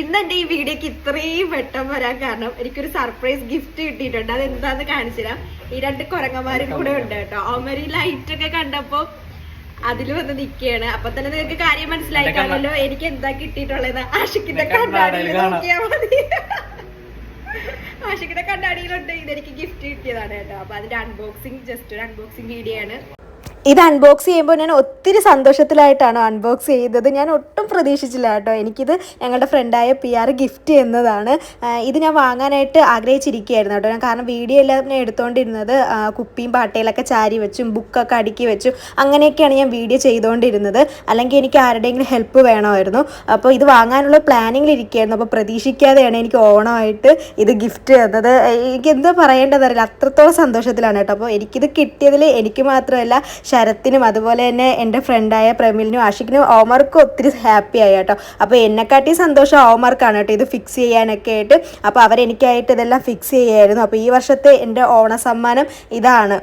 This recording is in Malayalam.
ഇന്ന് എന്റെ ഈ വീഡിയോക്ക് ഇത്രയും വെട്ടം വരാൻ കാരണം എനിക്കൊരു സർപ്രൈസ് ഗിഫ്റ്റ് കിട്ടിയിട്ടുണ്ട്. അത് എന്താന്ന് കാണിച്ചുതരാം. ഈ രണ്ട് കുരങ്ങന്മാരും കൂടെ ഉണ്ട് കേട്ടോ. അവന്മാർ ഈ ലൈറ്റ് ഒക്കെ കണ്ടപ്പോ അതിൽ വന്ന് നിക്കുകയാണ് അപ്പൊ തന്നെ നിങ്ങൾക്ക് കാര്യം മനസ്സിലായി കാണല്ലോ കാണുമല്ലോ എനിക്ക് എന്താ കിട്ടിയിട്ടുള്ളത്. ആഷിക്കിന്റെ കണ്ണാടിയിൽ മതി. ആഷിക്കിന്റെ കണ്ണാടിയിലുണ്ട് ഇതെനിക്ക് ഗിഫ്റ്റ് കിട്ടിയതാണ് കേട്ടോ. അപ്പൊ അതിന്റെ അൺബോക്സിങ് ജസ്റ്റ് ഒരു അൺബോക്സിങ് വീഡിയോ ആണ്. ഇത് അൺബോക്സ് ചെയ്യുമ്പോൾ ഞാൻ ഒത്തിരി സന്തോഷത്തിലായിട്ടാണ് അൺബോക്സ് ചെയ്തത്. ഞാൻ ഒട്ടും പ്രതീക്ഷിച്ചില്ല കേട്ടോ. എനിക്കിത് ഞങ്ങളുടെ ഫ്രണ്ടായ പി ആർ ഗിഫ്റ്റ് എന്നതാണ് ഇത് ഞാൻ വാങ്ങാനായിട്ട് ആഗ്രഹിച്ചിരിക്കുകയായിരുന്നു കേട്ടോ. ഞാൻ കാരണം വീഡിയോ എല്ലാം ഞാൻ എടുത്തുകൊണ്ടിരുന്നത് കുപ്പിയും പാട്ടയിലൊക്കെ ചാരി വെച്ചും ബുക്കൊക്കെ അടുക്കി വെച്ചും അങ്ങനെയൊക്കെയാണ് ഞാൻ വീഡിയോ ചെയ്തുകൊണ്ടിരുന്നത് അല്ലെങ്കിൽ എനിക്ക് ആരുടെയെങ്കിലും ഹെൽപ്പ് വേണമായിരുന്നു. അപ്പോൾ ഇത് വാങ്ങാനുള്ള പ്ലാനിങ്ങിൽ ഇരിക്കുകയായിരുന്നു. അപ്പോൾ പ്രതീക്ഷിക്കാതെയാണ് എനിക്ക് ഓണമായിട്ട് ഇത് ഗിഫ്റ്റ് തന്നത്. എനിക്ക് എന്താ പറയേണ്ടതറിയില്ല. അത്രത്തോളം സന്തോഷത്തിലാണ് കേട്ടോ. അപ്പോൾ എനിക്കിത് കിട്ടിയതിൽ എനിക്ക് മാത്രമല്ല ശരത്തിനും അതുപോലെ തന്നെ എന്റെ ഫ്രണ്ടായ പ്രമിലിനും ആഷിക്കിനും ഓമർക്കും ഒത്തിരി ഹാപ്പി ആയി കേട്ടോ. അപ്പോൾ എന്നെക്കാട്ടി സന്തോഷം ഓമർക്കാണ് കേട്ടോ ഇത് ഫിക്സ് ചെയ്യാനൊക്കെ ആയിട്ട്. അപ്പോൾ അവരെനിക്കായിട്ട് ഇതെല്ലാം ഫിക്സ് ചെയ്യായിരുന്നു. അപ്പോൾ ഈ വർഷത്തെ എന്റെ ഓണ സമ്മാനം ഇതാണ്.